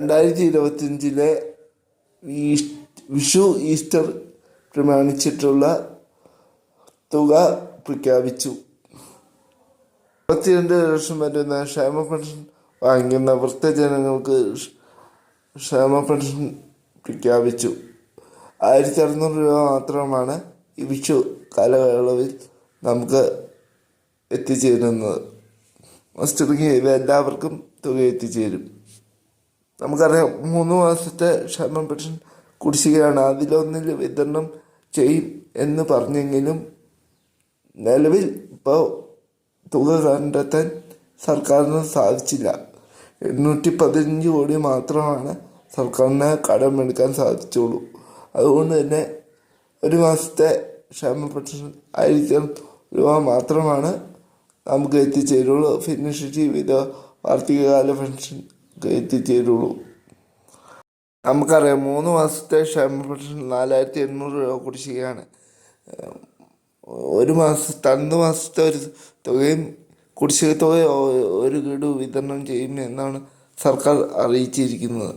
രണ്ടായിരത്തി ഇരുപത്തിയഞ്ചിലെ വിഷു ഈസ്റ്റർ പ്രമാണിച്ചിട്ടുള്ള തുക പ്രഖ്യാപിച്ചു. ഇരുപത്തിരണ്ട് ലക്ഷം വരുന്ന ക്ഷേമ പെൻഷൻ വാങ്ങിക്കുന്ന വൃദ്ധജനങ്ങൾക്ക് ക്ഷ- ക്ഷേമ പെൻഷൻ പ്രഖ്യാപിച്ചു. ആയിരത്തി അറുന്നൂറ് രൂപ മാത്രമാണ് ഈ വിഷു കാലയളവിൽ നമുക്ക് എത്തിച്ചേരുന്നത്. മസ്റ്ററിങ് ഇവ എല്ലാവർക്കും തുക എത്തിച്ചേരും. നമുക്കറിയാം മൂന്ന് മാസത്തെ ക്ഷേമ പെൻഷൻ കുടിശ്ശികയാണ്. അതിലൊന്നിൽ വിതരണം ചെയ്യും എന്ന് പറഞ്ഞെങ്കിലും നിലവിൽ ഇപ്പോൾ തുക കണ്ടെത്താൻ സർക്കാരിന് സാധിച്ചില്ല. എണ്ണൂറ്റി പതിനഞ്ച് കോടി മാത്രമാണ് സർക്കാരിന് കടമെടുക്കാൻ സാധിച്ചുള്ളൂ. അതുകൊണ്ട് തന്നെ ഒരു മാസത്തെ ക്ഷേമ പെൻഷൻ ആയിരിക്കും രൂപ മാത്രമാണ് നമുക്ക് എത്തിച്ചേരുള്ളൂ. ഭിന്നശേഷി വിധ വാർഷികകാല പെൻഷൻ എത്തിച്ചേരുള്ളൂ നമുക്കറിയാം മൂന്ന് മാസത്തെ ക്ഷേമ പെൻഷൻ നാലായിരത്തി എണ്ണൂറ് രൂപ കുടിശ്ശികയാണ് ഒരു മാസത്തെ രണ്ട് മാസത്തെ ഒരു തുകയും കുടിശ്ശിക തുക ഒരു ഗഡു വിതരണം ചെയ്യും എന്നാണ് സർക്കാർ അറിയിച്ചിരിക്കുന്നത്.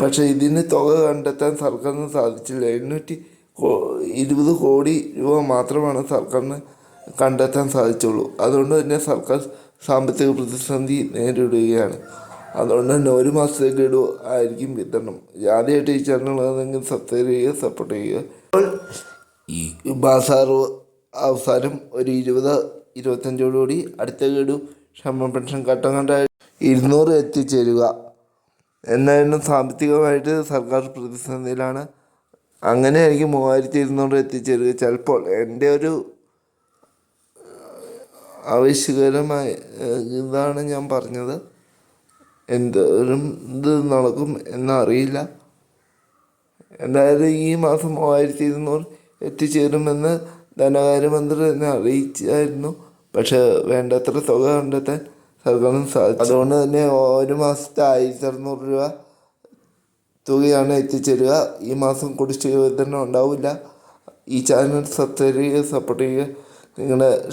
പക്ഷേ ഇതിന് തുക കണ്ടെത്താൻ സർക്കാരിന് സാധിച്ചില്ല. എണ്ണൂറ്റി ഇരുപത് കോടി രൂപ മാത്രമാണ് സർക്കാരിന് കണ്ടെത്താൻ സാധിച്ചുള്ളൂ. അതുകൊണ്ട് തന്നെ സർക്കാർ സാമ്പത്തിക പ്രതിസന്ധി നേരിടുകയാണ്. അതുകൊണ്ട് തന്നെ ഒരു മാസത്തെ ഗഡു ആയിരിക്കും വിതരണം. ആദ്യമായിട്ട് ഈ ചാനൽ സബ്സ്ക്രൈബ് ചെയ്യുക സപ്പോർട്ട് ചെയ്യുക. അപ്പോൾ ഈ ബാസാർ അവസാനം ഒരു ഇരുപത് ഇരുപത്തഞ്ചോടുകൂടി അടുത്ത ഗഡു ക്ഷമ പെൻഷൻ ഘട്ടം കണ്ട ഇരുന്നൂറ് എത്തിച്ചേരുക. എന്നാലും സാമ്പത്തികമായിട്ട് സർക്കാർ പ്രതിസന്ധിയിലാണ്. അങ്ങനെ എനിക്ക് മൂവായിരത്തി ഇരുന്നൂറ് എത്തിച്ചേരുക. ചിലപ്പോൾ എന്റെ ഒരു ആവശ്യകരമായ ഇതാണ് ഞാൻ പറഞ്ഞത്. എന്തോരം ഇത് നടക്കും എന്നറിയില്ല. എന്തായാലും ഈ മാസം മൂവായിരത്തി ഇരുന്നൂറ് എത്തിച്ചേരുമെന്ന് ധനകാര്യമന്ത്രി തന്നെ അറിയിച്ചായിരുന്നു. പക്ഷെ വേണ്ടത്ര തുക കണ്ടെത്താൻ സർക്കാരിന് സാധിച്ചു. അതുകൊണ്ട് തന്നെ ഒരു മാസത്തെ ആയിരത്തി അറുന്നൂറ് രൂപ തുകയാണ് എത്തിച്ചേരുക. ഈ മാസം കുടിശ്ശിക തന്നെ ഉണ്ടാവില്ല. ഈ ചാനൽ സബ്സ്ക്രൈബ് ചെയ്യുക സപ്പോർട്ട് ചെയ്യുക. നിങ്ങളുടെ